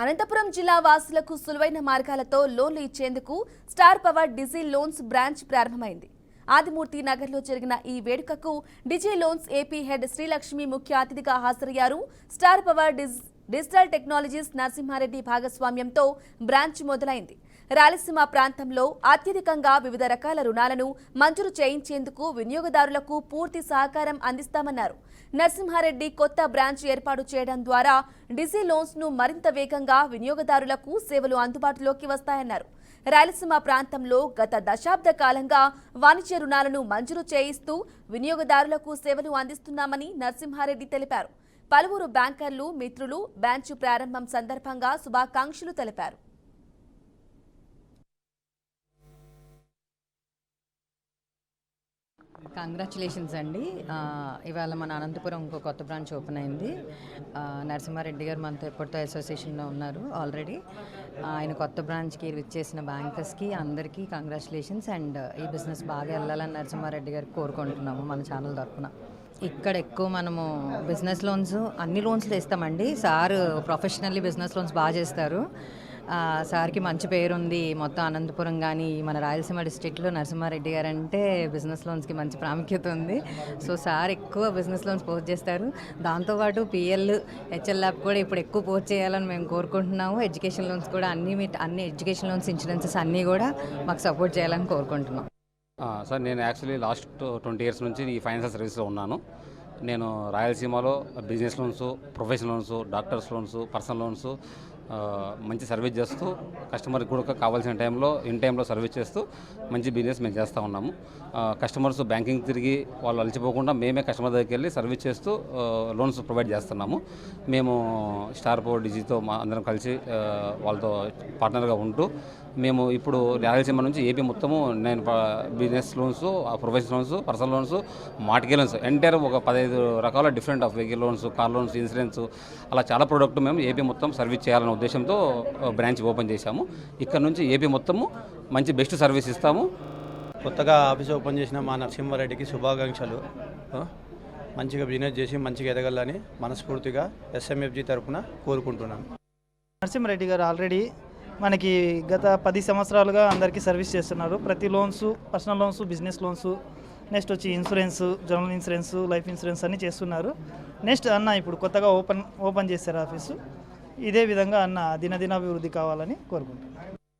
అనంతపురం జిల్లా వాసులకు సులువైన మార్గాలతో లోన్లు ఇచ్చేందుకు star power digi loans branch ప్రారంభమైంది. ఆదిమూర్తి నగర్లో జరిగిన ఈ వేడుకకు digi loans AP head Srilakshmi ముఖ్య అతిథిగా హాజరయ్యారు. Star power digital technologies Narasimha Reddy భాగస్వామ్యంతో బ్రాంచ్ మొదలైంది. రాయలసీమ ప్రాంతంలో అత్యధికంగా వివిధ రకాల రుణాలను మంజూరు చేయించేందుకు వినియోగదారులకు పూర్తి సహకారం అందిస్తామన్నారు. నరసింహారెడ్డి కొత్త బ్రాంచ్ ఏర్పాటు చేయడం ద్వారా డిజీ లోన్స్ను మరింత వేగంగా వినియోగదారులకు సేవలు అందుబాటులోకి వస్తాయన్నారు. రాయలసీమ ప్రాంతంలో గత దశాబ్ద కాలంగా వాణిజ్య రుణాలను మంజూరు చేయిస్తూ వినియోగదారులకు సేవలు అందిస్తున్నామని నరసింహారెడ్డి తెలిపారు. పలువురు బ్యాంకర్లు మిత్రులు బ్రాంచ్ ప్రారంభం సందర్భంగా శుభాకాంక్షలు తెలిపారు. కంగ్రాచులేషన్స్ అండి. ఇవాళ మన అనంతపురం ఇంకో కొత్త బ్రాంచ్ ఓపెన్ అయింది. నరసింహారెడ్డి గారు మనతో ఎప్పటితో అసోసియేషన్లో ఉన్నారు ఆల్రెడీ. ఆయన కొత్త బ్రాంచ్కి చేసిన బ్యాంకర్స్కి అందరికీ కంగ్రాచులేషన్స్ అండ్ ఈ బిజినెస్ బాగా వెళ్ళాలని నరసింహారెడ్డి గారికి కోరుకుంటున్నాము మన ఛానల్ తరఫున. ఇక్కడ ఎక్కువ మనము బిజినెస్ లోన్స్ అన్ని లోన్స్ ఇస్తామండి సార్ ప్రొఫెషనల్లీ బిజినెస్ లోన్స్ బాగా చేస్తారు. సార్కి మంచి పేరుంది. మొత్తం అనంతపురం కానీ మన రాయలసీమ డిస్ట్రిక్ట్లో నరసింహారెడ్డి గారు అంటే బిజినెస్ లోన్స్కి మంచి ప్రాముఖ్యత ఉంది. సో సార్ ఎక్కువ బిజినెస్ లోన్స్ పోస్ట్ చేస్తారు. దాంతోపాటు పిఎల్ హెచ్ఎల్ ల్యాబ్ కూడా ఇప్పుడు ఎక్కువ పోస్ట్ చేయాలని మేము కోరుకుంటున్నాము. ఎడ్యుకేషన్ లోన్స్ కూడా అన్ని మీ- అన్ని ఎడ్యుకేషన్ లోన్స్ ఇన్సూరెన్సెస్ అన్నీ కూడా మాకు సపోర్ట్ చేయాలని కోరుకుంటున్నాం. సార్ నేను యాక్చువల్లీ లాస్ట్ ట్వంటీ ఇయర్స్ నుంచి ఈ ఫైనాన్షియల్ సర్వీస్లో ఉన్నాను. నేను రాయలసీమలో business loans professional loans doctors loans personal loans మంచి సర్వీస్ చేస్తూ కస్టమర్కి కూడా కావాల్సిన టైంలో ఇన్ టైంలో సర్వీస్ చేస్తూ మంచి బిజినెస్ మేము చేస్తూ ఉన్నాము. కస్టమర్స్ బ్యాంకింగ్ తిరిగి వాళ్ళు అలసిపోకుండా మేమే కస్టమర్ దగ్గరికి వెళ్ళి సర్వీస్ చేస్తూ లోన్స్ ప్రొవైడ్ చేస్తున్నాము. మేము స్టార్ పో డిజితో మా అందరం కలిసి వాళ్ళతో పార్ట్నర్గా ఉంటూ మేము ఇప్పుడు రాయలసీమ నుంచి ఏపీ మొత్తము నేను business loans professional loans personal loans మార్టికే loans entire ఒక పదహైదు రకాల different of vehicle loans car loans insurance అలా చాలా ప్రోడక్ట్ మేము ఏపీ మొత్తం సర్వీస్ చేయాలని ఉద్దేశంతో బ్రాంచ్ ఓపెన్ చేశాము. ఇక్కడ నుంచి ఏపీ మొత్తము మంచి బెస్ట్ సర్వీస్ ఇస్తాము. కొత్తగా ఆఫీస్ ఓపెన్ చేసిన మా నరసింహారెడ్డికి శుభాకాంక్షలు. మంచిగా బిజినెస్ చేసి మంచిగా ఎదగాలని మనస్ఫూర్తిగా ఎస్ఎంఎఫ్జి తరఫున కోరుకుంటున్నాను. నరసింహారెడ్డి గారు ఆల్రెడీ మనకి గత పది సంవత్సరాలుగా అందరికీ సర్వీస్ చేస్తున్నారు. ప్రతి loans personal loans business loans next వచ్చి insurance general insurance life insurance అన్నీ చేస్తున్నారు. నెక్స్ట్ అన్న ఇప్పుడు కొత్తగా ఓపెన్ ఓపెన్ చేశారు ఆఫీసు. ఇదే విధంగా అన్న దినదినాభివృద్ధి కావాలని కోరుకుంటున్నాను.